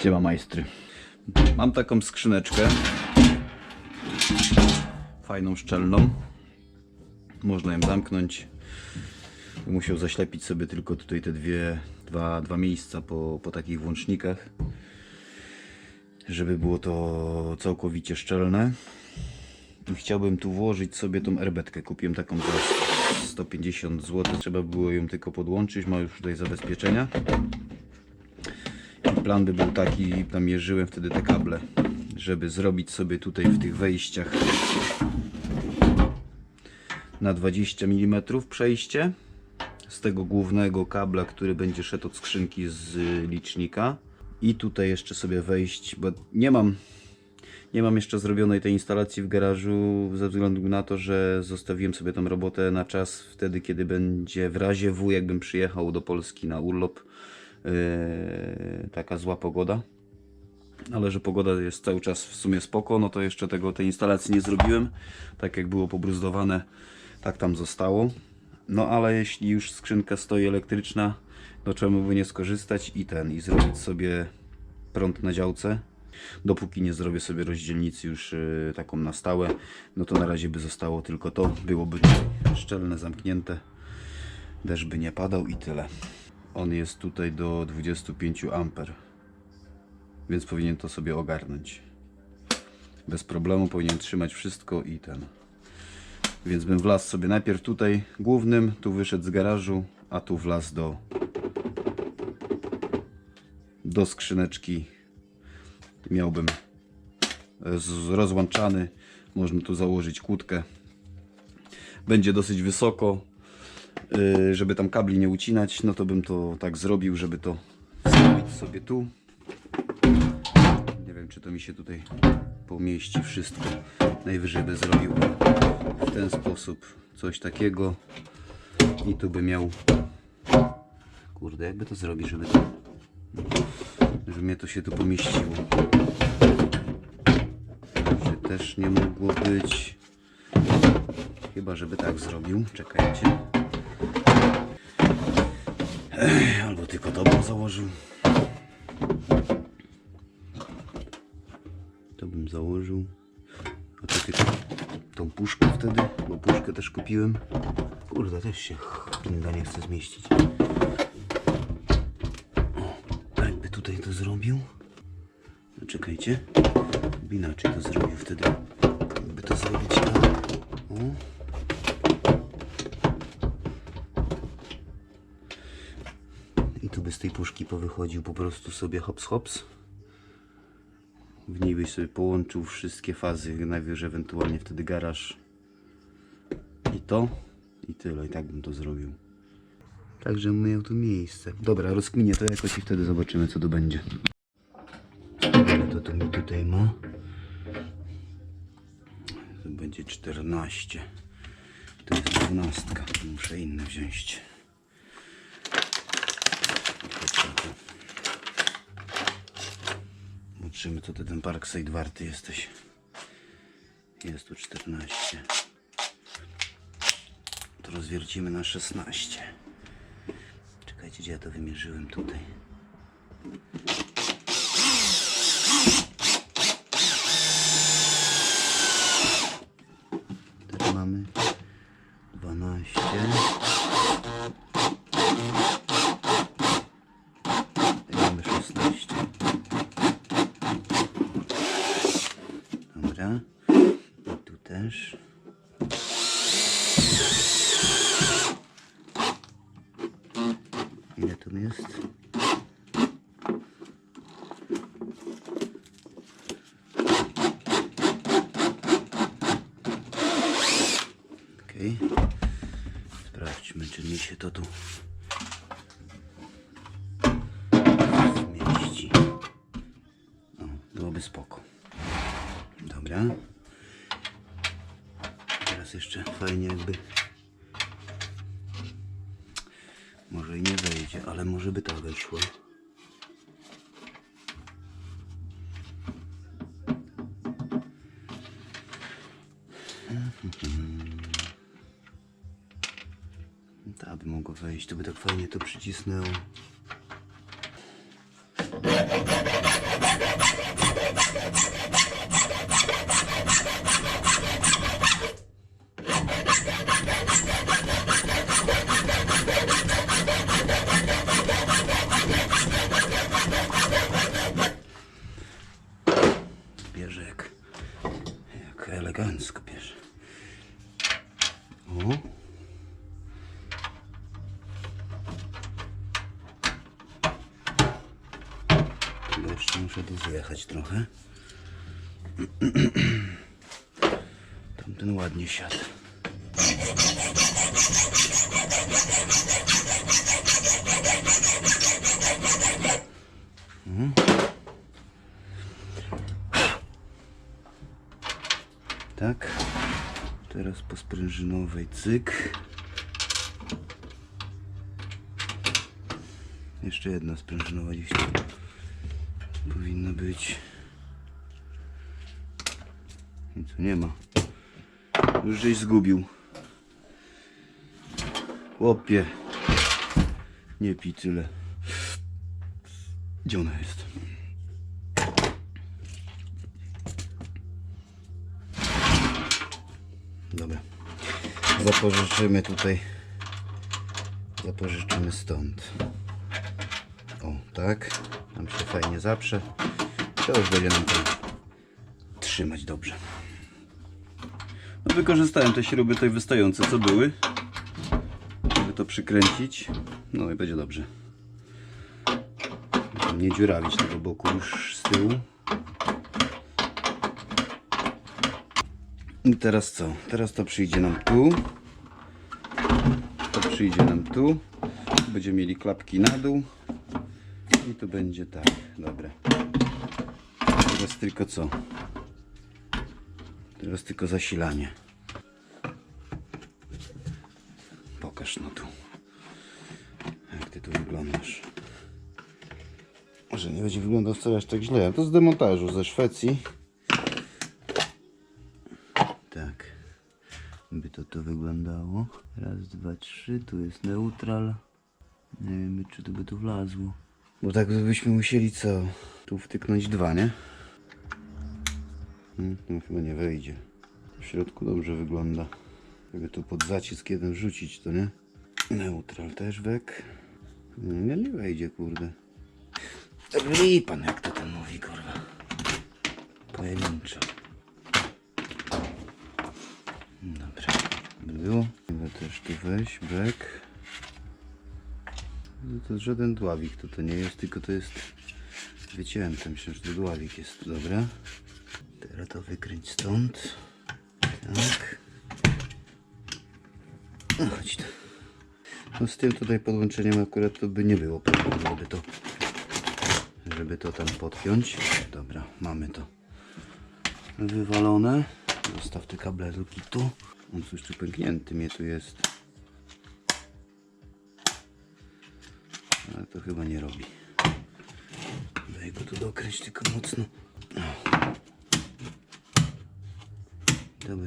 Gdzie ma majstry? Mam taką skrzyneczkę. Fajną, szczelną. Można ją zamknąć. Musiał zaślepić sobie tylko tutaj te dwie, dwa, dwa miejsca po, po takich włącznikach. Żeby było to całkowicie szczelne. I chciałbym tu włożyć sobie tą erbetkę. Kupiłem taką za 150 zł. Trzeba było ją tylko podłączyć. Ma już tutaj zabezpieczenia. Plan by był taki, namierzyłem wtedy te kable, żeby zrobić sobie tutaj w tych wejściach na 20 mm przejście z tego głównego kabla, który będzie szedł od skrzynki z licznika. I tutaj jeszcze sobie wejść, bo nie mam nie mam jeszcze zrobionej tej instalacji w garażu ze względu na to, że zostawiłem sobie tą robotę na czas wtedy, kiedy będzie w razie W, jakbym przyjechał do Polski na urlop, yy, taka zła pogoda. Ale że pogoda jest cały czas w sumie spoko, no to jeszcze tego tej instalacji nie zrobiłem. Tak jak było pobruzdowane, tak tam zostało. No ale jeśli już skrzynka stoi elektryczna, to czemu by nie skorzystać i ten, i zrobić sobie prąd na działce. Dopóki nie zrobię sobie rozdzielnicy już y, taką na stałe, no to na razie by zostało tylko to. Byłoby szczelne, zamknięte. Deszcz by nie padał i tyle. On jest tutaj do 25 amper, więc powinien to sobie ogarnąć. Bez problemu powinien trzymać wszystko i ten. Więc bym wlazł sobie najpierw tutaj głównym, tu wyszedł z garażu, a tu wlazł do do skrzyneczki miałbym rozłączany. Można tu założyć kłódkę. Będzie dosyć wysoko, żeby tam kabli nie ucinać. No to bym to tak zrobił, żeby to wstawić sobie tu. Nie wiem, czy to mi się tutaj pomieści wszystko. Najwyżej by zrobił w ten sposób coś takiego. I tu by miał. Kurde, jakby to zrobić, żeby to że mnie to się tu pomieściło. Że też nie mogło być. Chyba, żeby tak zrobił. Czekajcie. Albo tylko bym założył. To bym założył. A to tylko tą puszkę wtedy, bo puszkę też kupiłem. Kurde, też się pinda nie chce zmieścić. A jakby tutaj to zrobił? No czekajcie. Inaczej to zrobił wtedy. Jakby to zrobić tak. O. tej puszki powychodził po prostu sobie hops hops. W niej byś sobie połączył wszystkie fazy, najwyżej ewentualnie wtedy garaż. I to. I tyle. I tak bym to zrobił. Także miał tu miejsce. Dobra, rozkminię to jakoś i wtedy zobaczymy co to będzie. To tu mi tutaj ma? To będzie 14. To jest 12. Muszę inne wziąć. Zobaczymy co ty ten Parkside warty jesteś. Jest tu 14. To rozwiercimy na 16. Czekajcie, gdzie ja to wymierzyłem tutaj. Teraz mamy 12. I mamy 16. Dobra. I może i nie wejdzie, ale może by to weszło. Ta by mogło wejść, to by tak fajnie to przycisnęło. bierze jak, jak elegancko bierze. O. Jeszcze muszę dozjechać trochę. Tamten ładnie siadł. Sprężynowej cyk. Jeszcze jedna sprężynowa gdzieś powinna być. Co nie ma. Już żeś zgubił. Chłopie. Nie pij tyle. Gdzie ona jest? Zapożyczymy tutaj. Zapożyczymy stąd. O, tak. Nam się fajnie zaprze. To już będzie nam tam trzymać dobrze. No, wykorzystałem te śruby tutaj wystające, co były. Żeby to przykręcić. No i będzie dobrze. Nie dziurawić tego boku już z tyłu. I teraz co? Teraz to przyjdzie nam tu. To przyjdzie nam tu. Będziemy mieli klapki na dół. I to będzie tak. Dobra. Teraz tylko co? Teraz tylko zasilanie. Pokaż no tu. Jak ty tu wyglądasz. Może nie będzie wyglądał wcale aż tak źle. To z demontażu ze Szwecji. By to to wyglądało. Raz, dwa, trzy. Tu jest neutral. Nie wiem, czy to by tu wlazło. Bo tak byśmy musieli co? Tu wtyknąć dwa, nie? No chyba nie wejdzie. W środku dobrze wygląda. Jakby tu pod zacisk jeden wrzucić, to nie? Neutral też wek. Nie, nie wejdzie, kurde. Lipan, jak to tam mówi, kurwa. Pojedynczo. Dobra, by było. Chyba też tu weź, bek. No to żaden dławik to, to nie jest, tylko to jest wycięte. Myślę, że to dławik jest, dobra. Teraz to wykręć stąd. Tak. No chodź tu. No z tym tutaj podłączeniem akurat to by nie było problemu, żeby to, żeby to tam podpiąć. Dobra, mamy to wywalone. Zostaw te kable do kitu. On coś tu pęknięty mnie tu jest. Ale to chyba nie robi. Daj go tu dokręć tylko mocno. To by,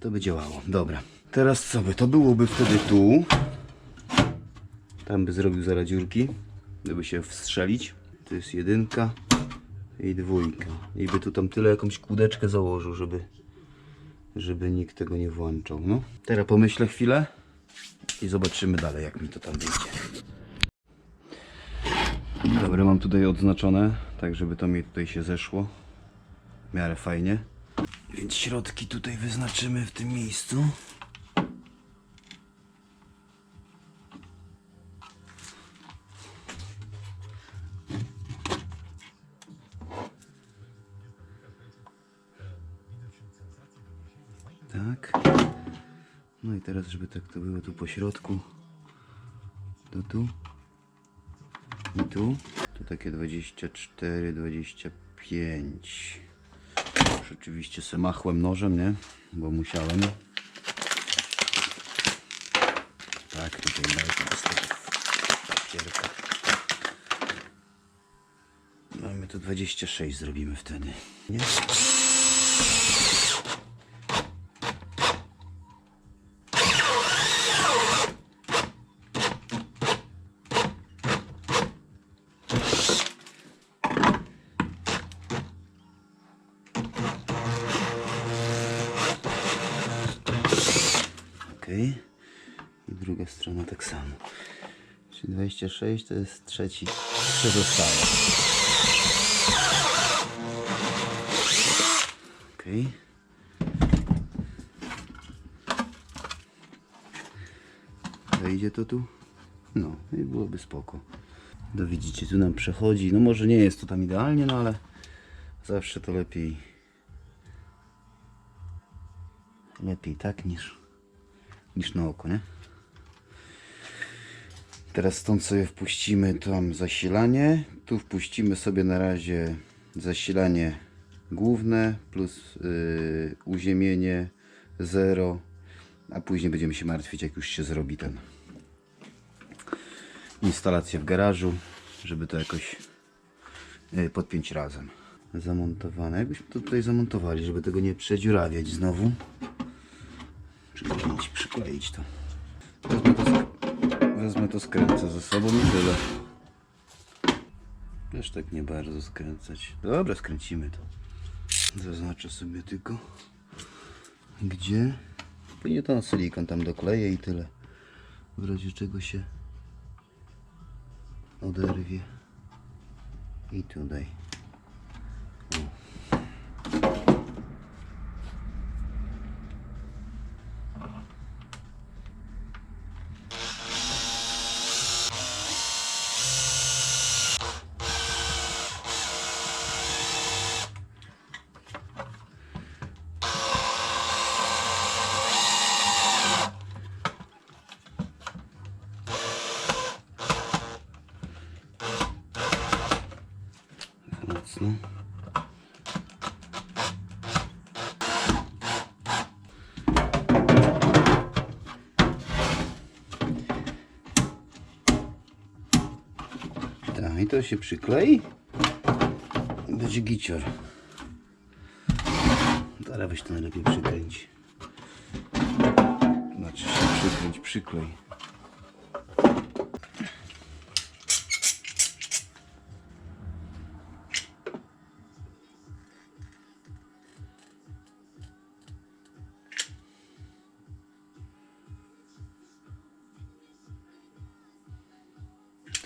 to by działało. Dobra. Teraz co by? To byłoby wtedy tu. Tam by zrobił zaraz dziurki, żeby się wstrzelić. To jest jedynka i dwójka. I by tu tam tyle jakąś kłódeczkę założył, żeby, żeby nikt tego nie włączał. No. Teraz pomyślę chwilę i zobaczymy dalej, jak mi to tam wyjdzie. Dobra, mam tutaj odznaczone, tak żeby to mi tutaj się zeszło. W miarę fajnie. Więc środki tutaj wyznaczymy w tym miejscu. Tak. No i teraz, żeby tak to było tu po środku. To tu. I tu. Tu takie 24, 25. Już oczywiście se nożem, nie? Bo musiałem. Tak, tutaj dajcie z tego papierka. Mamy tu 26 zrobimy wtedy. Nie? I druga strona tak samo. Czyli 26 to jest trzeci pozostały. Ok. Wejdzie to tu? No i byłoby spoko. No widzicie, tu nam przechodzi. No może nie jest to tam idealnie, no ale zawsze to lepiej lepiej tak niż niż na oko, nie? Teraz stąd sobie wpuścimy tam zasilanie. Tu wpuścimy sobie na razie zasilanie główne plus yy, uziemienie 0, a później będziemy się martwić jak już się zrobi ten instalację w garażu, żeby to jakoś yy, podpiąć razem. Zamontowane. Jakbyśmy to tutaj zamontowali, żeby tego nie przedziurawiać znowu. Przykleić to. Wezmę to, wezmę to skręcę ze sobą i tyle. Też tak nie bardzo skręcać. Dobra, skręcimy to. Zaznaczę sobie tylko gdzie. Później to na silikon tam dokleję i tyle. W razie czego się oderwie. I tutaj. O. Mocno. Tak, i to się przyklei. Będzie gicior. Teraz weź to najlepiej przykręć. Znaczy się przykręć, przyklej.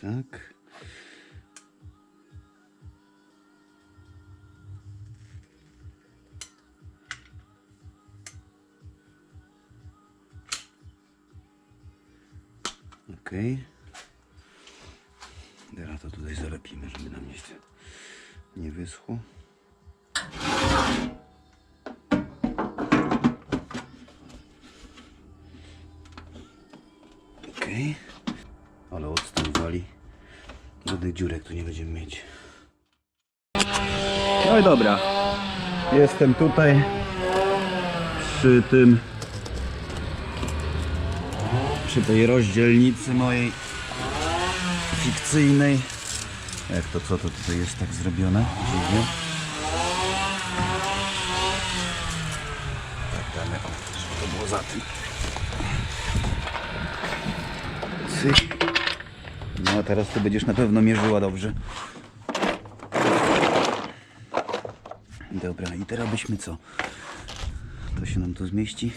Tak. Ok. Teraz to tutaj zalepimy, żeby nam nic nie wyschło. Żadnych dziurek tu nie będziemy mieć. No i dobra. Jestem tutaj przy tym przy tej rozdzielnicy mojej fikcyjnej. Jak to co to tutaj jest tak zrobione? Dziwnie. Tak damy, o, żeby to było za tym. Cyk. No a teraz to będziesz na pewno mierzyła dobrze. Dobra, i teraz byśmy co? To się nam tu zmieści?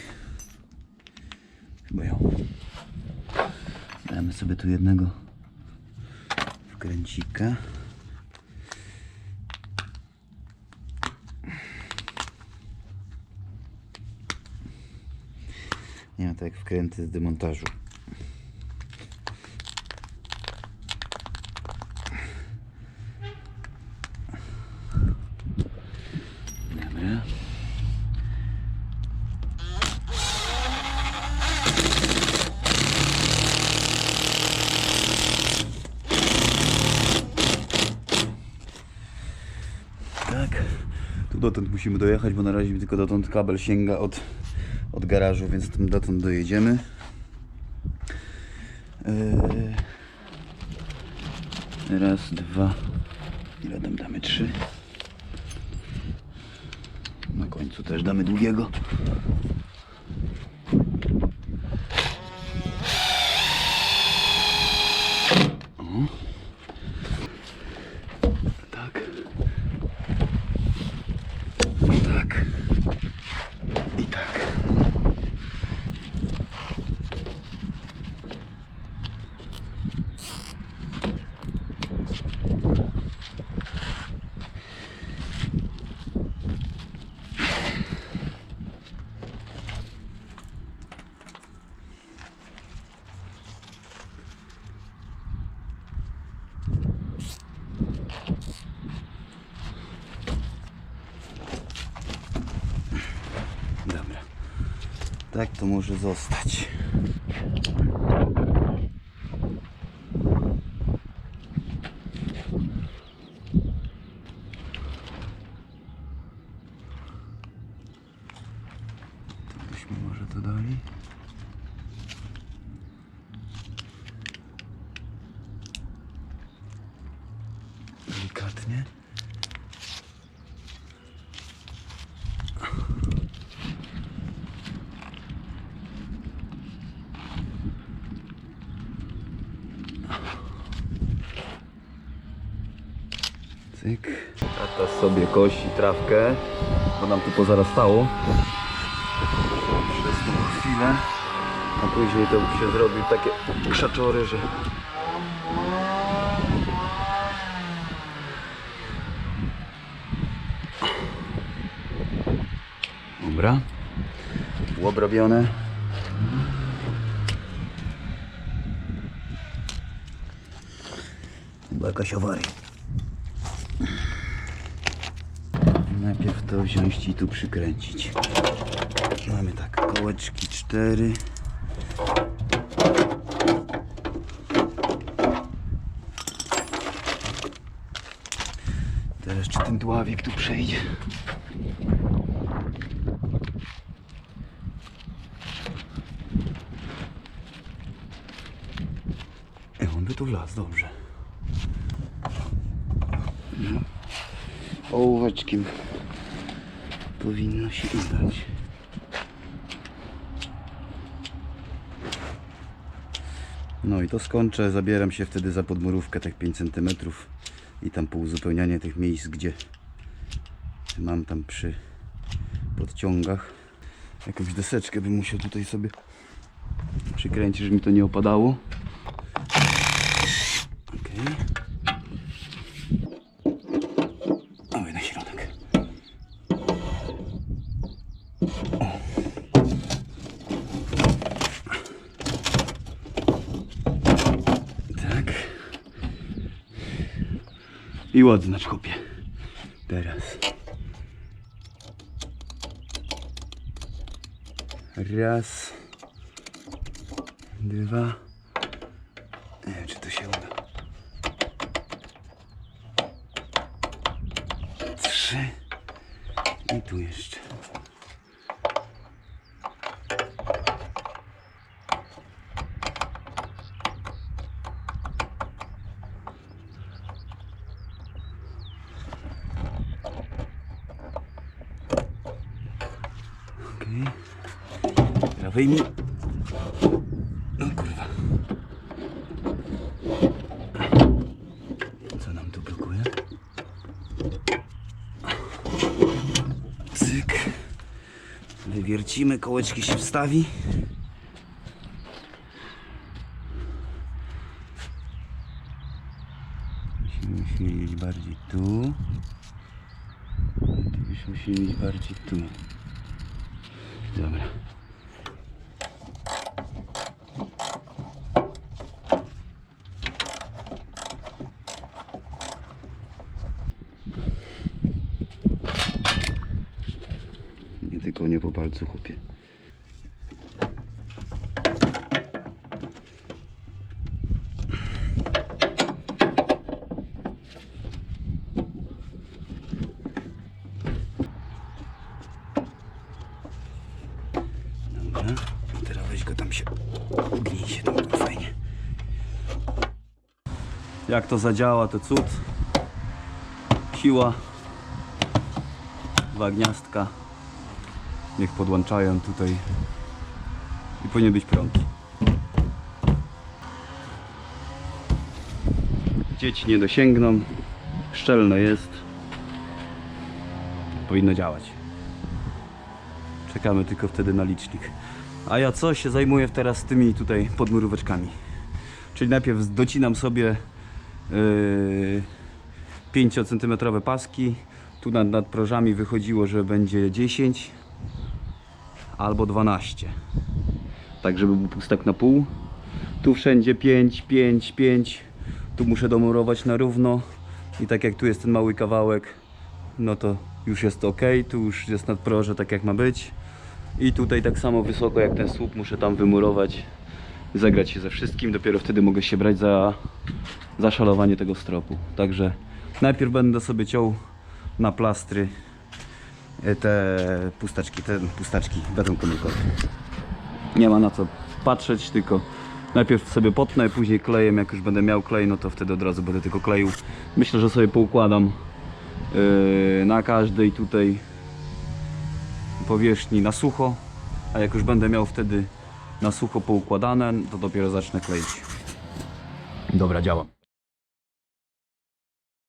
Chyba ją. Damy sobie tu jednego wkręcika. Nie ma tak wkręty z demontażu. Dobra. Tak. Tu dotąd musimy dojechać, bo na razie tylko dotąd kabel sięga od, od garażu, więc tam dotąd dojedziemy. Eee, raz, dwa. Ile tam damy? Trzy. Na końcu też damy długiego. O. Tak. Tak. I tak. Dobra. Tak to może zostać. Byśmy może to. Cyk. Tata sobie kosi trawkę, bo nam tu pozarastało. Przez tą chwilę. A później to się zrobił takie krzaczory, że... Dobra. Obrobione. Chyba jakaś awaria. Najpierw to wziąć i tu przykręcić. Mamy tak, kołeczki cztery. Teraz czy ten dławik tu przejdzie? E, on by tu wlazł, dobrze. Ołóweczkiem powinno się udać. No i to skończę, zabieram się wtedy za podmurówkę tych 5 cm i tam po uzupełnianie tych miejsc, gdzie mam tam przy podciągach. Jakąś deseczkę bym musiał tutaj sobie przykręcić, żeby mi to nie opadało. Okej. Dawaj na środek. Tak. I odznacz chłopie. Teraz. Raz. Dwa. Nie wiem, czy to się uda. Trzy. I tu jeszcze. Okej. Teraz wyjmij. No kurwa. Co nam tu blokuje? Cyk. Wywiercimy, kołeczki się wstawi. Musimy mieć bardziej tu. Byśmy się mieć bardziej tu. Dobra. Nie tylko nie po palcu chłopie. Jak to zadziała, to cud. Siła. Dwa gniazdka. Niech podłączają tutaj. I powinien być prąd. Dzieci nie dosięgną. Szczelno jest. Powinno działać. Czekamy tylko wtedy na licznik. A ja co się zajmuję teraz tymi tutaj podmuróweczkami. Czyli najpierw docinam sobie yy, 5 cm paski. Tu nad, nad prożami wychodziło, że będzie 10 albo 12. Tak, żeby był pustek na pół. Tu wszędzie 5, 5, 5. Tu muszę domurować na równo. I tak jak tu jest ten mały kawałek, no to już jest ok, tu już jest nadproże tak jak ma być. I tutaj tak samo wysoko jak ten słup muszę tam wymurować, zagrać się ze wszystkim, dopiero wtedy mogę się brać za zaszalowanie tego stropu. Także najpierw będę sobie ciął na plastry te pustaczki, te pustaczki beton komórkowy. Nie ma na co patrzeć, tylko najpierw sobie potnę, później klejem, jak już będę miał klej, no to wtedy od razu będę tylko kleił. Myślę, że sobie poukładam yy, na każdej tutaj powierzchni na sucho, a jak już będę miał wtedy na sucho poukładane, to dopiero zacznę kleić. Dobra, działa.